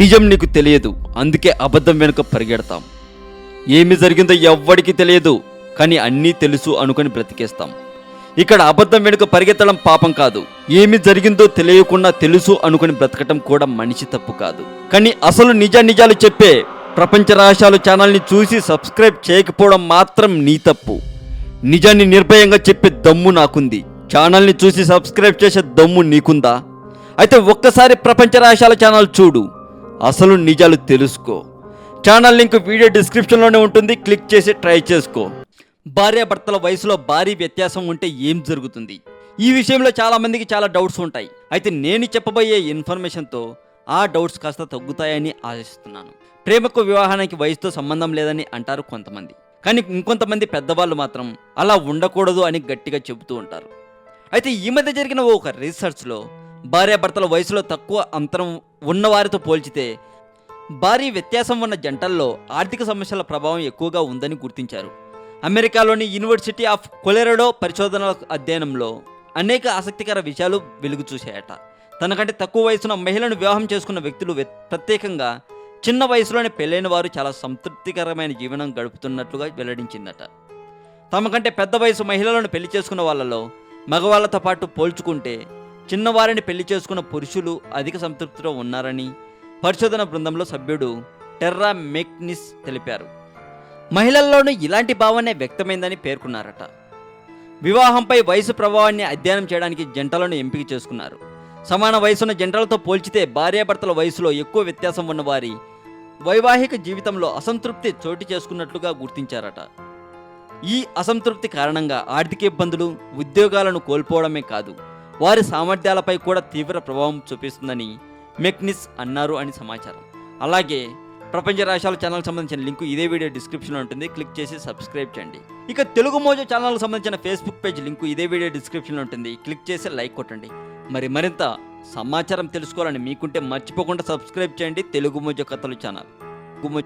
నిజం నీకు తెలియదు. అందుకే అబద్ధం వెనుక పరిగెడతాం. ఏమి జరిగిందో ఎవ్వడికి తెలియదు కానీ అన్నీ తెలుసు అనుకొని బ్రతికేస్తాం. ఇక్కడ అబద్ధం వెనుక పరిగెత్తడం పాపం కాదు. ఏమి జరిగిందో తెలియకుండా తెలుసు అనుకుని బ్రతకటం కూడా మనిషి తప్పు కాదు. కానీ అసలు నిజ నిజాలు చెప్పే ప్రపంచ రహస్యాలు ఛానల్ని చూసి సబ్స్క్రైబ్ చేయకపోవడం మాత్రం నీ తప్పు. నిజాన్ని నిర్భయంగా చెప్పే దమ్ము నాకుంది. ఛానల్ని చూసి సబ్స్క్రైబ్ చేసే దమ్ము నీకుందా? అయితే ఒక్కసారి ప్రపంచ రహస్యాల ఛానల్ చూడు. అసలు నిజాలు తెలుసుకో. ఛానల్ లింక్ వీడియో డిస్క్రిప్షన్లోనే ఉంటుంది క్లిక్ చేసి ట్రై చేసుకో. భార్యాభర్తల వయసులో భారీ వ్యత్యాసం ఉంటే ఏం జరుగుతుంది? ఈ విషయంలో చాలామందికి చాలా డౌట్స్ ఉంటాయి. అయితే నేను చెప్పబోయే ఇన్ఫర్మేషన్తో ఆ డౌట్స్ కాస్త తగ్గుతాయని ఆశిస్తున్నాను. ప్రేమకు వివాహానికి వయసుతో సంబంధం లేదని అంటారు కొంతమంది. కానీ ఇంకొంతమంది పెద్దవాళ్ళు మాత్రం అలా ఉండకూడదు అని గట్టిగా చెబుతూ ఉంటారు. అయితే ఈ మధ్య జరిగిన ఒక రీసెర్చ్లో భార్యాభర్తల వయసులో తక్కువ అంతరం ఉన్నవారితో పోల్చితే భారీ వ్యత్యాసం ఉన్న జంటల్లో ఆర్థిక సమస్యల ప్రభావం ఎక్కువగా ఉందని గుర్తించారు. అమెరికాలోని యూనివర్సిటీ ఆఫ్ కొలెరడో పరిశోధనల అధ్యయనంలో అనేక ఆసక్తికర విషయాలు వెలుగు చూశాయట. తనకంటే తక్కువ వయసున మహిళను వివాహం చేసుకున్న వ్యక్తులు ప్రత్యేకంగా చిన్న వయసులోనే పెళ్ళైన వారు చాలా సంతృప్తికరమైన జీవనం గడుపుతున్నట్లుగా వెల్లడించిందట. తమకంటే పెద్ద వయసు మహిళలను పెళ్ళి చేసుకున్న వాళ్ళలో మగవాళ్ళతో పాటు పోల్చుకుంటే చిన్నవారిని పెళ్ళి చేసుకున్న పురుషులు అధిక సంతృప్తిలో ఉన్నారని పరిశోధన బృందంలో సభ్యుడు టెర్రా మెక్నిస్ తెలిపారు. మహిళల్లోనూ ఇలాంటి భావనే వ్యక్తమైందని పేర్కొన్నారట. వివాహంపై వయసు ప్రభావాన్ని అధ్యయనం చేయడానికి జంటలను ఎంపిక చేసుకున్నారు. సమాన వయసున్న జంటలతో పోల్చితే భార్యాభర్తల వయసులో ఎక్కువ వ్యత్యాసం ఉన్నవారి వైవాహిక జీవితంలో అసంతృప్తి చోటు చేసుకున్నట్లుగా గుర్తించారట. ఈ అసంతృప్తి కారణంగా ఆర్థిక ఇబ్బందులు ఉద్యోగాలను కోల్పోవడమే కాదు వారి సామర్థ్యాలపై కూడా తీవ్ర ప్రభావం చూపిస్తుందని మెక్నిస్ అన్నారు అని సమాచారం. అలాగే ప్రపంచ రాష్ట్రాల ఛానల్ సంబంధించిన లింక్ ఇదే వీడియో డిస్క్రిప్షన్లో ఉంటుంది. క్లిక్ చేసి సబ్స్క్రైబ్ చేయండి. ఇక తెలుగు మోజో ఛానల్ సంబంధించిన ఫేస్బుక్ పేజ్ లింక్ ఇదే వీడియో డిస్క్రిప్షన్లో ఉంటుంది. క్లిక్ చేసి లైక్ కొట్టండి. మరి మరింత సమాచారం తెలుసుకోవాలని మీకుంటే మర్చిపోకుండా సబ్స్క్రైబ్ చేయండి. తెలుగు మోజో కథలు ఛానల్